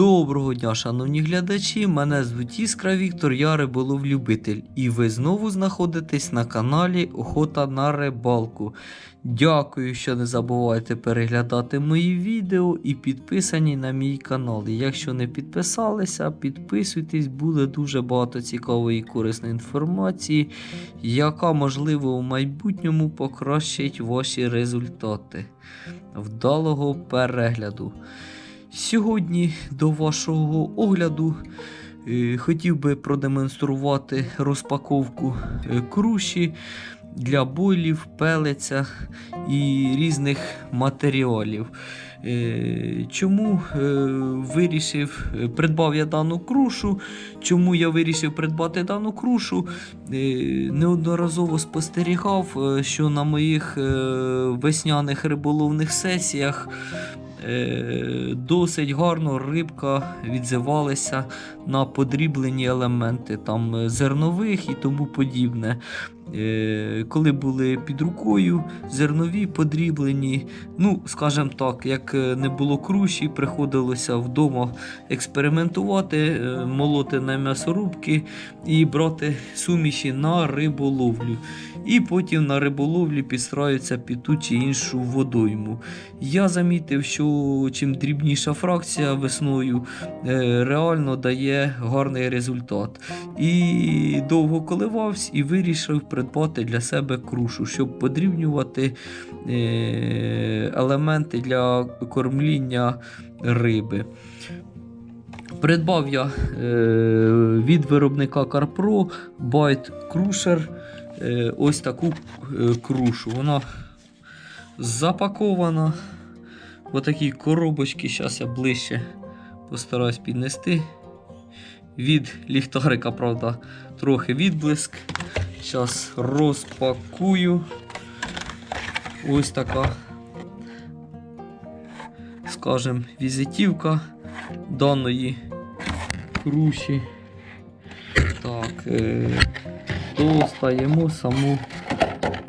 Доброго дня, шановні глядачі. Мене звуть Іскра Віктор, я риболов-любитель. І ви знову знаходитесь на каналі Охота на рибалку. Дякую, що не забувайте переглядати мої відео і підписані на мій канал. Якщо не підписалися, підписуйтесь, буде дуже багато цікавої і корисної інформації, яка можливо у майбутньому покращить ваші результати. Вдалого перегляду. Сьогодні до вашого огляду е, хотів би продемонструвати розпаковку е, круші для бойлів, пелеця і різних матеріалів. Е, Чому вирішив, придбав я дану крушу? Чому я вирішив придбати дану крушу? Неодноразово спостерігав, що на моїх весняних риболовних сесіях досить гарно рибка відзивалася на подріблені елементи там е, зернових і тому подібне. Е, Коли були під рукою зернові подріблені, ну, скажімо так, як е, не було круші, приходилося вдома експериментувати, е, молоти на м'ясорубки і брати суміші на риболовлю. І потім на риболовлі підстраються під ту чи іншу водойму. Я замітив, що чим дрібніша фракція весною е, реально дає гарний результат. І довго коливався і вирішив придбати для себе крушу, щоб подрібнювати е, елементи для кормління риби. Придбав я е, від виробника CarPro Byte Crusher ось таку е, крушу. Вона запакована в такій коробочці. Зараз я ближче постараюсь піднести. Від ліхтарика, правда, трохи відблиск. Зараз розпакую. Ось така, скажем, візитівка даної круші. Так, е, достаємо саму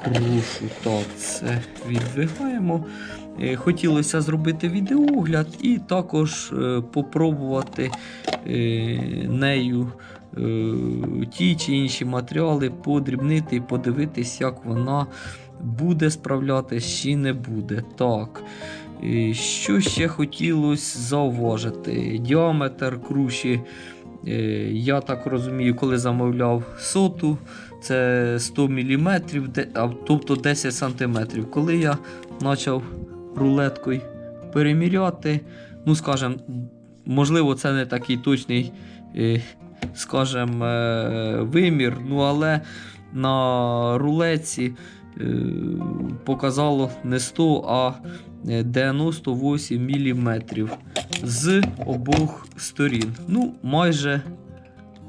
крушу. Так, це відвигаємо. Е, Хотілося зробити відеогляд і також е, попробувати е, нею ті чи інші матеріали подрібнити і подивитись, як вона буде справлятись чи не буде. Так. Що ще хотілося зауважити? Діаметр круші, я так розумію, коли замовляв соту, це 100 мм, тобто 10 см. Коли я почав рулеткою переміряти, ну, скажімо, можливо, це не такий точний, е, скажімо, е, вимір, ну, але на рулетці е, показало не 100, а е, 98 мм з обох сторін. Ну, майже,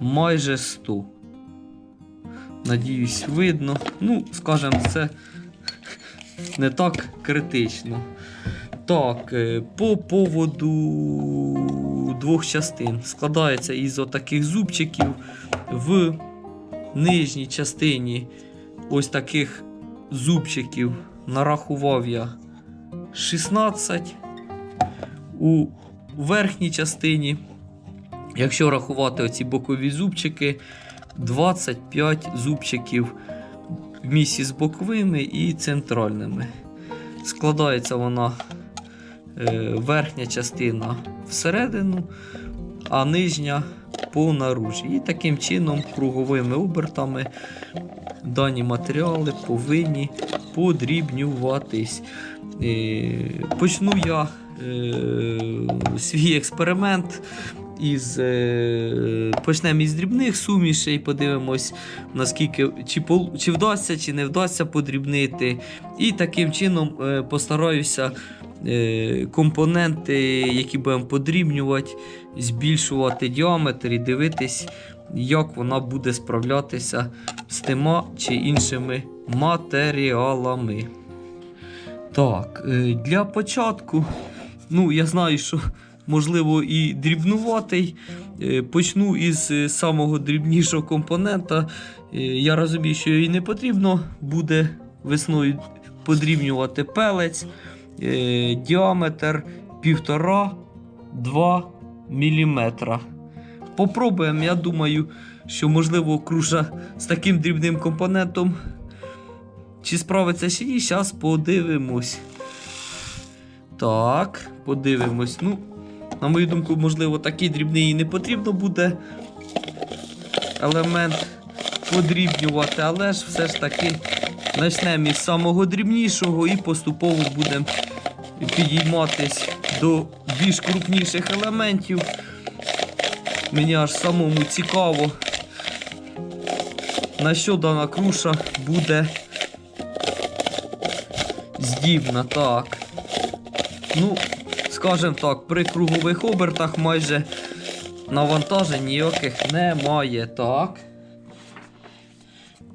майже 100. Надіюсь, видно. Ну, скажімо, це не так критично. Так, е, по поводу двох частин складається із отаких зубчиків. В нижній частині ось таких зубчиків нарахував я 16. У верхній частині, якщо рахувати оці бокові зубчики, 25 зубчиків в місці з боковими і центральними. Складається вона е, верхня частина всередину, а нижня по наружі. І таким чином, круговими обертами дані матеріали повинні подрібнюватись. Е, Почну я е, свій експеримент із е, почнемо із дрібних сумішей, подивимось, наскільки чи, чи вдасться, чи не вдасться подрібнити. І таким чином постараюся компоненти, які будемо подрібнювати, збільшувати діаметр і дивитись, як вона буде справлятися з тима чи іншими матеріалами. Так, е, для початку, ну я знаю, що можливо і дрібнуватий. Е, Почну із е, самого дрібнішого компонента. Я розумію, що їй не потрібно буде весною подрібнювати пелець. Діаметр 1,5-2 мм. Попробуємо, я думаю, що можливо круша з таким дрібним компонентом. Чи справиться чи ні, зараз подивимось. Так, подивимось. Ну, на мою думку, можливо, такий дрібний і не потрібно буде елемент подрібнювати, але ж все ж таки почнемо із самого дрібнішого і поступово будемо підійматись до більш крупніших елементів. Мені аж самому цікаво, на що дана круша буде здібна. Так. Ну, скажімо так, при кругових обертах майже навантажень ніяких немає. Так.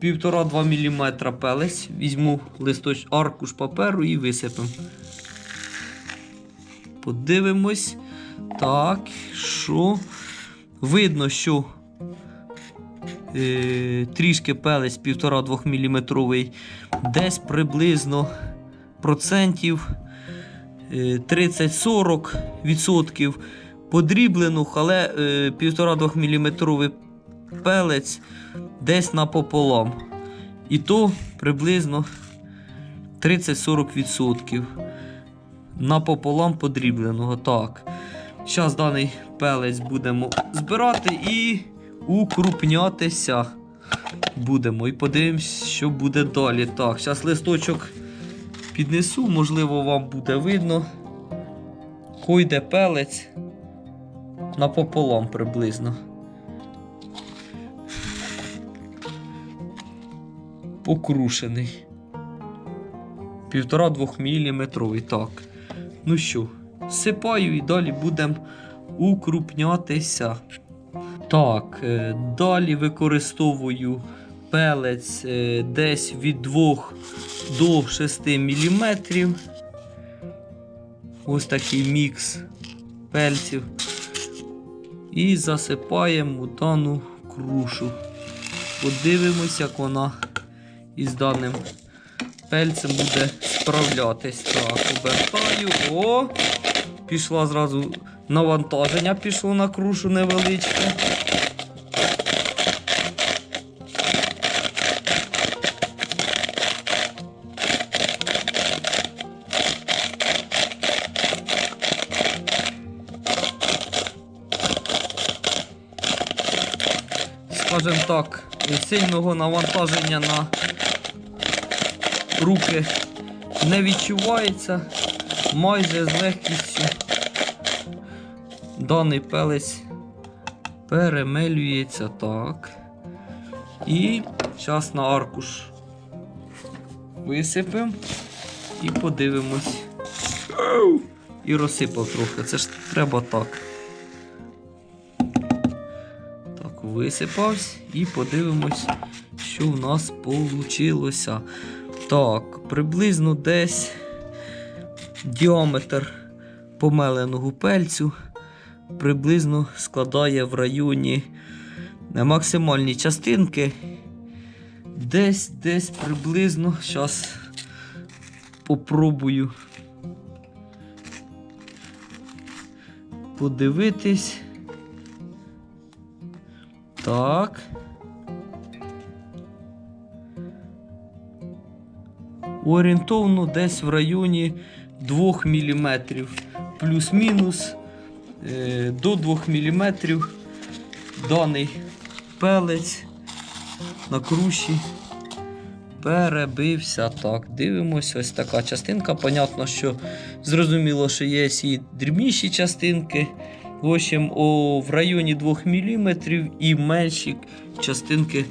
1,5-2 мм пелець. Візьму листоч аркуш паперу і висипемо. Подивимось. Так, що? Видно, що е, трішки пелець 1,5-2 мм. Десь приблизно процентів е, 30-40 відсотків подріблених, але е, 1,5-2 мм пелець десь напополам. І то приблизно 30-40% напополам подрібленого. Так. Зараз даний пелець будемо збирати і укрупнятися. Будемо. І подивимось, що буде далі. Так, зараз листочок піднесу, можливо, вам буде видно. Койде пелець напополам приблизно. покрушений. Півтора-двох міліметровий. Так. Ну що, сипаю і далі будемо укрупнятися. Так, е, далі використовую пелець е, десь від 2 до 6 мм. Ось такий мікс пельців. І засипаємо дану крушу. Подивимось, як вона із даним пельцем буде справлятись. Так, обертаю. О! Пішла зразу навантаження, пішло на крушу невеличке. Скажем так, сильного навантаження на руки не відчувається майже з легкістю. Даний пелець перемелюється так. І зараз на аркуш висипемо і подивимось. І розсипав трохи. Це ж треба так. Так, висипався і подивимось, що в нас вийшло. Так, приблизно десь діаметр помеленого пельцю приблизно складає в районі е, максимальні частинки. Десь десь приблизно. Зараз попробую подивитись. Так. Орієнтовно десь в районі 2 мм. Плюс-мінус до 2 мм даний пелець на круші перебився. Так, дивимося, ось така частинка. Понятно, що зрозуміло, що є і дрібніші частинки. В общем, о, в районі 2 мм і менші частинки е,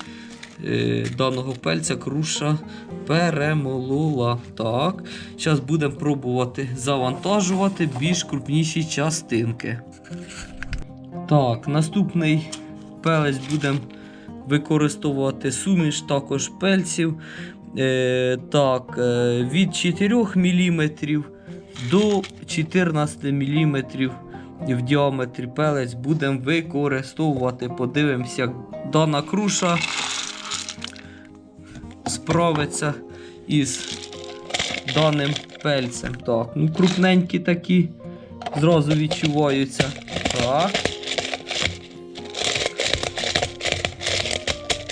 даного пельця круша перемолола. Так, зараз будемо пробувати завантажувати більш крупніші частинки. Так, наступний пелець будемо використовувати суміш також пельців. Е, так, е, від 4 мм до 14 мм в діаметрі пелець будемо використовувати. Подивимося, дана круша справиться із даним пельцем. Так, ну крупненькі такі зразу відчуваються. Так.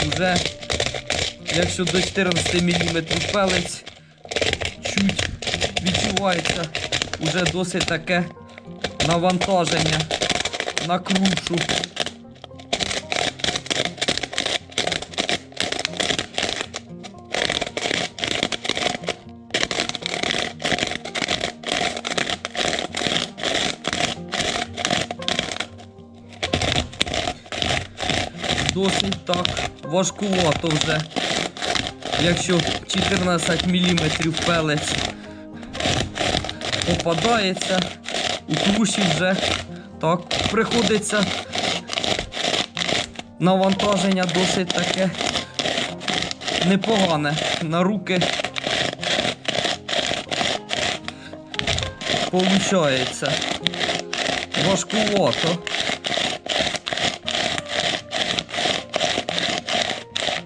Уже, якщо до 14 мм пелець, чуть відчувається уже досить таке навантаження на крушу. Досить так важкувато вже. Якщо 14 мм пелець попадається, у круші вже так приходиться навантаження досить таке непогане на руки. Получається важкувато.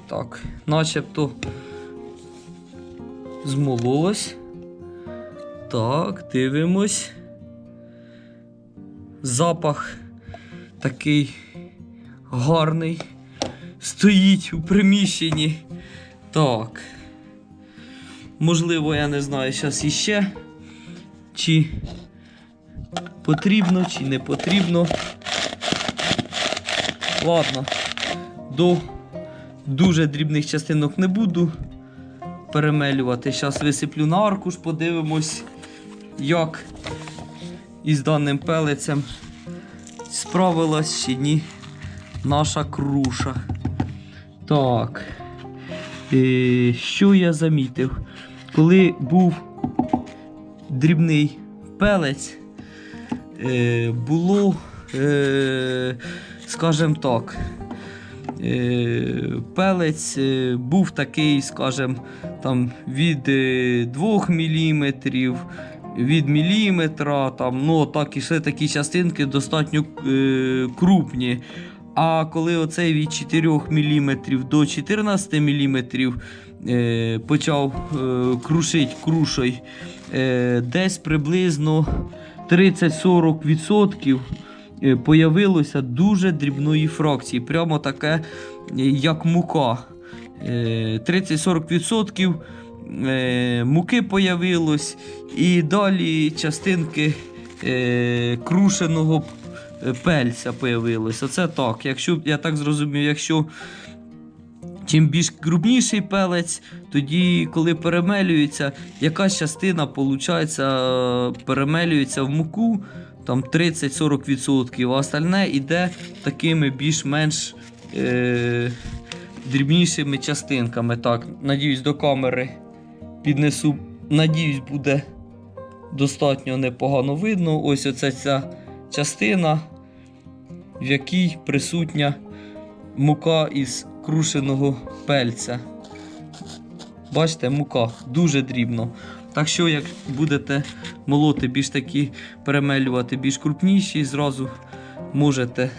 Так, начебто змололось. Так, дивимось. Запах такий гарний. Стоїть у приміщенні. Так. Можливо, я не знаю зараз іще. Чи потрібно, чи не потрібно. Ладно, до дуже дрібних частинок не буду перемелювати. Зараз висиплю на аркуш, подивимось, як із даним пелецем справилась чи ні наша круша. Так. Е, що я замітив? Коли був дрібний пелець, е, було, е, скажімо так, пелець е, був такий, скажімо, там від е, 2 мм, від міліметра, там, ну, так ішли такі частинки достатньо е, крупні. А коли оцей від 4 мм до 14 мм е, почав е, крушити крушою, е, десь приблизно 30-40% е, появилося дуже дрібної фракції. Прямо таке, е, як мука. Е, 30-40% е, муки появилось, і далі частинки е, крушеного е, пельця появилось. Оце так. Якщо я так зрозумів, якщо чим більш крупніший пелець, тоді, коли перемелюється, якась частина получається, перемелюється в муку. Там 30-40%, а остальне йде такими більш-менш е, дрібнішими частинками. Так, надіюсь, до камери піднесу. Надіюсь, буде достатньо непогано видно. Ось оця ця частина, в якій присутня мука із крушеного пельця. Бачите, мука дуже дрібно. Так що, як будете молоти більш такі, перемелювати більш крупніші, зразу можете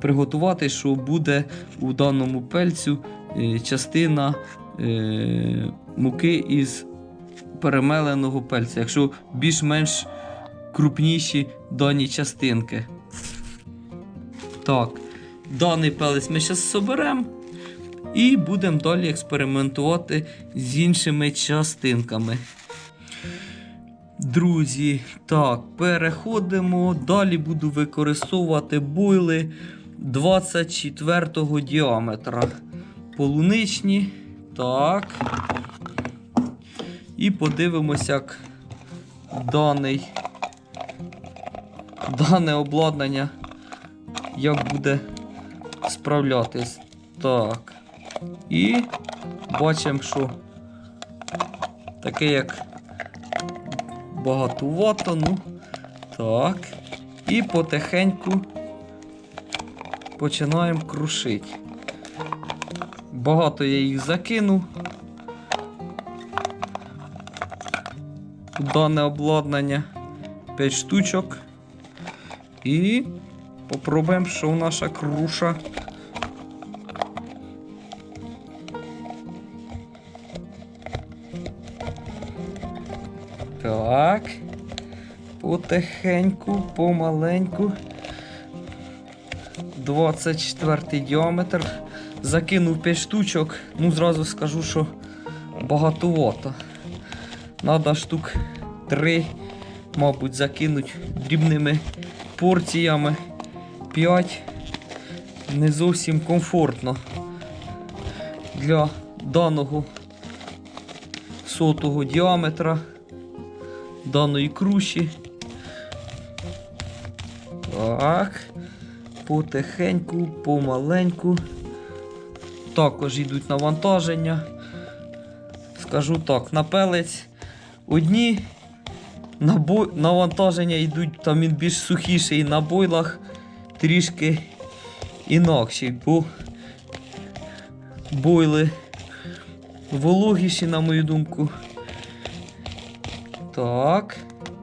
приготувати, що буде у даному пельцю е, частина е, муки із перемеленого пельця, якщо більш-менш крупніші дані частинки. Так, даний пелець ми зараз соберемо і будемо далі експериментувати з іншими частинками. Друзі, так, переходимо. Далі буду використовувати бойли 24 діаметра. Полуничні. Так. І подивимося, як даний, дане обладнання як буде справлятись. Так. І бачимо, що таке як багатувато, ну так. І потихеньку починаємо крушити. Багато я їх закинув. Дане обладнання 5 штучок. І попробуємо, що наша круша. Так. Потихеньку, помаленьку. 24 діаметр. Закинув 5 штучок. Ну, зразу скажу, що багатовато. Надо штук 3, мабуть, закинуть дрібними порціями. 5 не зовсім комфортно для даного сотого діаметра даної круші. Так. Потихеньку, помаленьку. Також йдуть навантаження. Скажу так, на пелець одні набо... навантаження йдуть, там він більш сухіший, на бойлах трішки інакші, бо бойли вологіші, на мою думку. Так.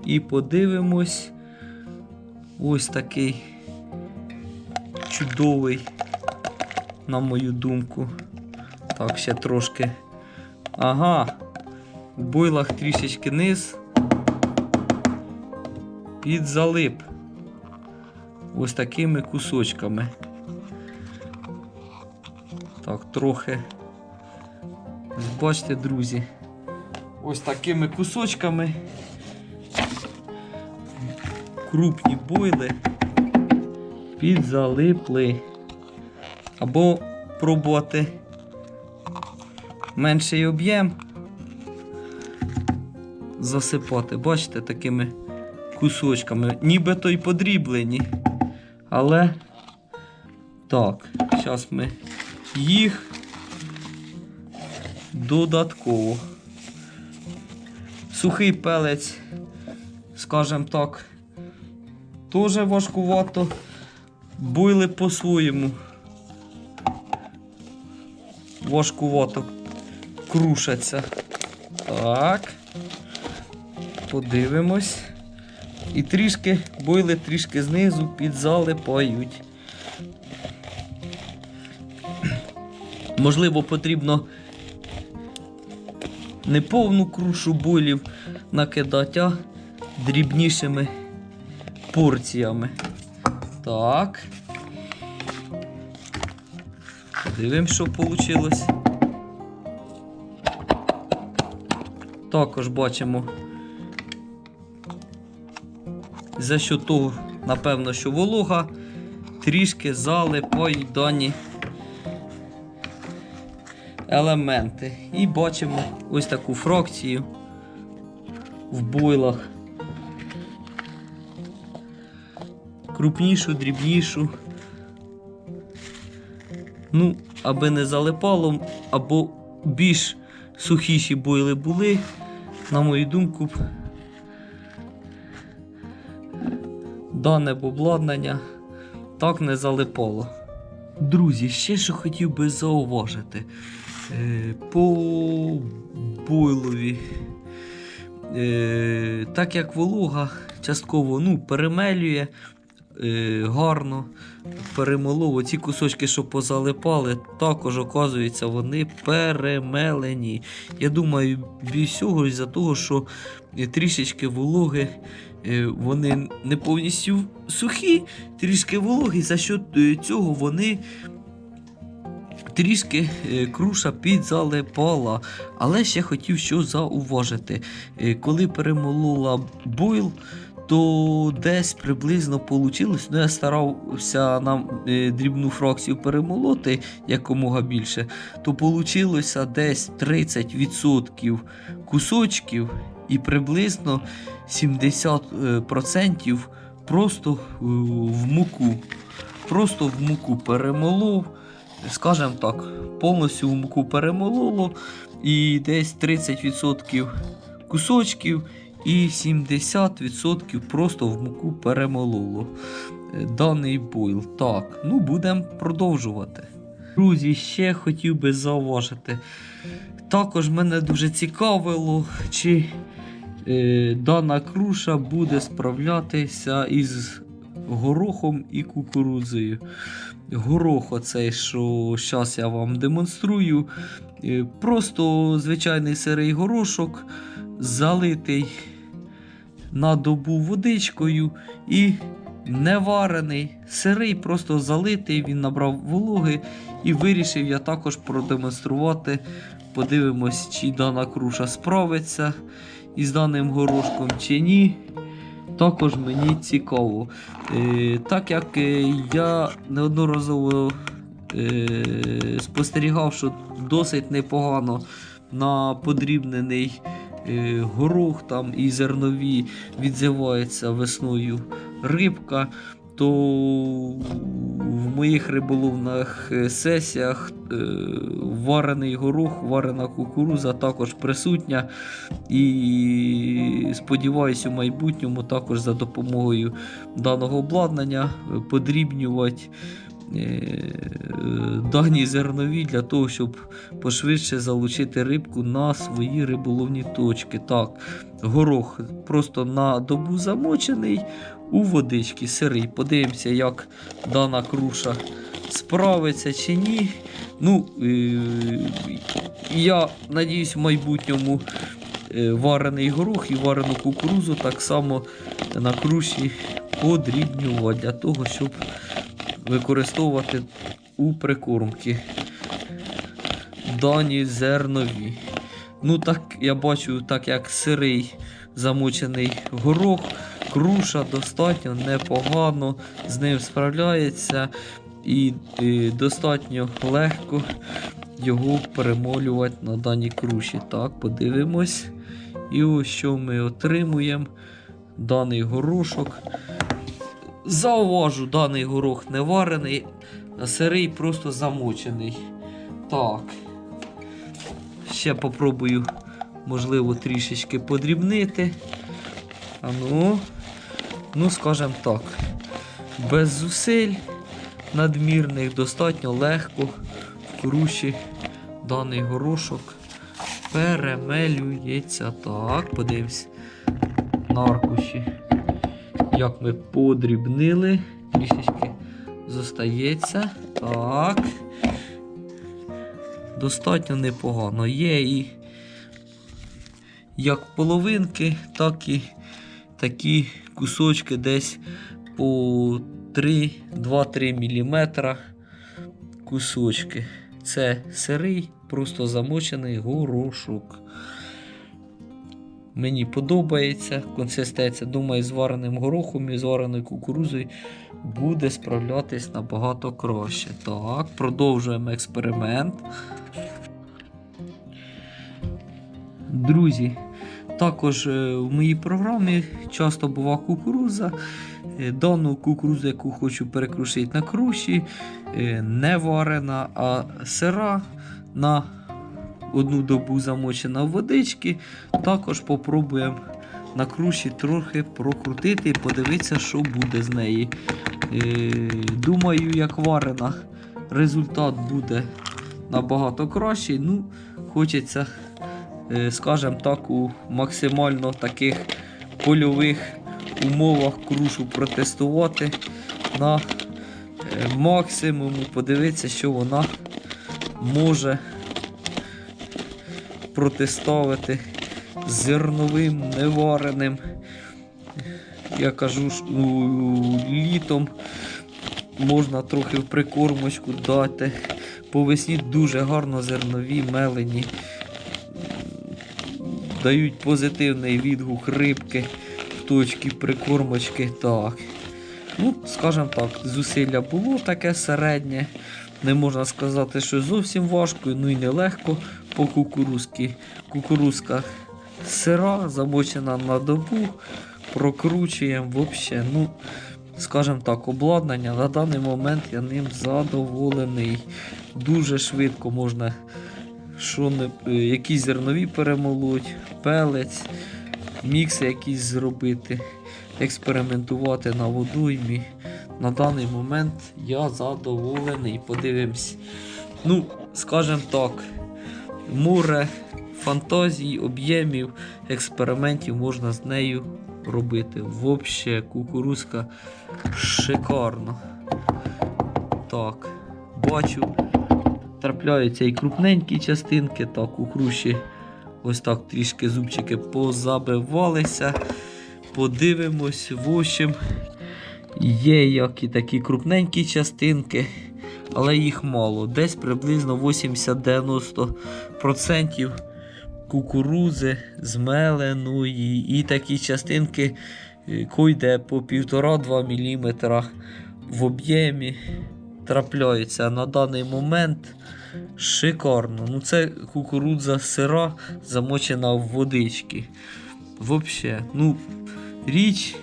І подивимось. Ось такий чудовий, на мою думку. Так, ще трошки. Ага. У бойлах трішечки низ. Підзалип. Ось такими кусочками. Так, трохи. Бачите, друзі. Ось такими кусочками. Крупні бойли підзалипли. Або пробувати менший об'єм засипати. Бачите, такими кусочками. Нібито й подріблені. Але так, зараз ми їх додатково. Сухий пелець, скажімо так, теж важкувато. Бойли по-своєму. Важкувато крушаться. Так. Подивимось. І трішки бойли трішки знизу підзалипають. Можливо, потрібно не повну крушу бойлів накидати, а дрібнішими порціями. Так. Дивимось, що вийшло. Також бачимо. За що того, напевно, що волога трішки залипають дані елементи. І бачимо ось таку фракцію в бойлах. Крупнішу, дрібнішу. Ну, аби не залипало, або більш сухіші бойли були, на мою думку, дане обладнання так не залипало. Друзі, ще що хотів би зауважити. Е, По бойлові. Е, Так як волога частково ну, перемелює е, гарно, перемолов. Оці кусочки, що позалипали, також, оказується, вони перемелені. Я думаю, більш всього із-за того, що трішечки вологи, вони не повністю сухі, трішки вологі, за що цього вони. Трішки е, круша підзалипала, але ще хотів що зауважити. Е, Коли перемолола бойл, то десь приблизно вийшло. Ну, я старався нам е, дрібну фракцію перемолоти якомога більше, то вийшло десь 30% кусочків і приблизно 70% просто в муку. Просто в муку перемолов, скажімо так, повністю в муку перемололо і десь 30% кусочків і 70% просто в муку перемололо е, даний бойл. Так, ну будемо продовжувати. Друзі, ще хотів би зауважити. Також мене дуже цікавило, чи е, дана круша буде справлятися із горохом і кукурудзою. Горох, оцей, що зараз я вам демонструю. е, Просто звичайний сирий горошок, залитий на добу водичкою і не варений, сирий, просто залитий, він набрав вологи і вирішив я також продемонструвати. Подивимось, чи дана круша справиться із даним горошком чи ні. Також мені цікаво. Е, так як е, я неодноразово е, спостерігав, що досить непогано на подрібнений е, горох там і зернові відзивається весною рибка, то в моїх риболовних е, сесіях е, варений горох, варена кукуруза також присутня. І сподіваюся, у майбутньому також за допомогою даного обладнання е, подрібнювати дані зернові для того, щоб пошвидше залучити рибку на свої риболовні точки. Так, горох просто на добу замочений у водички сирий. Подивимося, як дана круша справиться чи ні. Ну, е, я надіюсь, в майбутньому е, варений горох і варену кукурузу так само на круші подрібнювати для того, щоб використовувати у прикормки дані зернові. Ну, так я бачу, так як сирий замочений горох, круша достатньо непогано з ним справляється і, е, достатньо легко його перемолювати на даній круші. Так, подивимось. І ось що ми отримуємо. Даний горошок. Зауважу, даний горох не варений, а сирий просто замочений. Так. Ще попробую, можливо, трішечки подрібнити. А ну, скажімо так, без зусиль надмірних достатньо легко в круші даний горошок перемелюється. Так, подивимось на аркуші. Як ми подрібнили, трішечки зостається. Так. Достатньо непогано. Є і як половинки, так і такі кусочки десь по 3, 2-3 мм кусочки. Це сирий, просто замочений горошок. Мені подобається консистенція. Думаю, з вареним горохом і з вареною кукурузою буде справлятись набагато краще. Так, продовжуємо експеримент. Друзі, також е, в моїй програмі часто бува кукуруза. Е, Дану кукурузу, яку хочу перекрушити на круші, е, не варена, а сира на одну добу замочена в водички. Також попробуємо на круші трохи прокрутити і подивитися, що буде з неї. Думаю, як варена, результат буде набагато кращий. Ну, хочеться, скажімо так, у максимально таких польових умовах крушу протестувати на е, максимуму, подивитися, що вона може протиставити зерновим, невареним. Я кажу, у- літом можна трохи в прикормочку дати. По весні дуже гарно зернові мелені. Дають позитивний відгук рибки точки прикормочки. Так. Ну, скажімо так, зусилля було таке середнє. Не можна сказати, що зовсім важко, ну і нелегко по кукурузки. Кукурузка сира, замочена на добу, прокручуємо взагалі. Ну, скажімо так, обладнання на даний момент я ним задоволений. Дуже швидко можна що не, е, якісь зернові перемолоть, пелець, мікси якісь зробити, експериментувати на водоймі. На даний момент я задоволений. Подивимось. Ну, скажімо так, море фантазій, об'ємів, експериментів можна з нею робити. Взагалі, кукурузка шикарно. Так, бачу, трапляються і крупненькі частинки, так, у круші ось так трішки зубчики позабивалися. Подивимось, в общем, Є як і такі крупненькі частинки, але їх мало. Десь приблизно 80-90% кукурузи змеленої. І такі частинки е, койде по 1,5-2 мм в об'ємі трапляються на даний момент. Шикарно. Ну це кукурудза сира, замочена в водички. Взагалі, ну, річ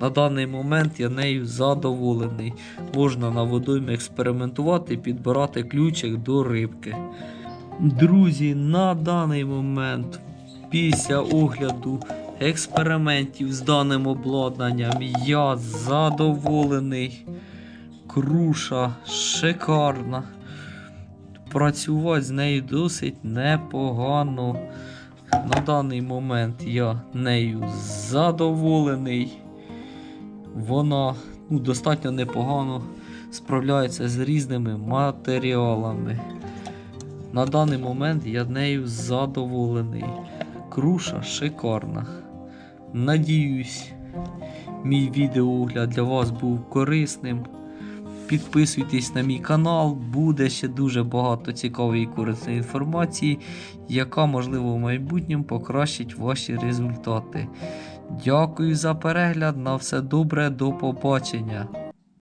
на даний момент я нею задоволений. Можна на водоймі експериментувати, підбирати ключик до рибки. Друзі, на даний момент, після огляду експериментів з даним обладнанням, я задоволений. Круша шикарна. Працювати з нею досить непогано. На даний момент я нею задоволений. Вона ну, достатньо непогано справляється з різними матеріалами. На даний момент я нею задоволений. Круша шикарна. Надіюсь, мій відеоогляд для вас був корисним. Підписуйтесь на мій канал, буде ще дуже багато цікавої і корисної інформації, яка, можливо, в майбутньому покращить ваші результати. Дякую за перегляд. На все добре, до побачення.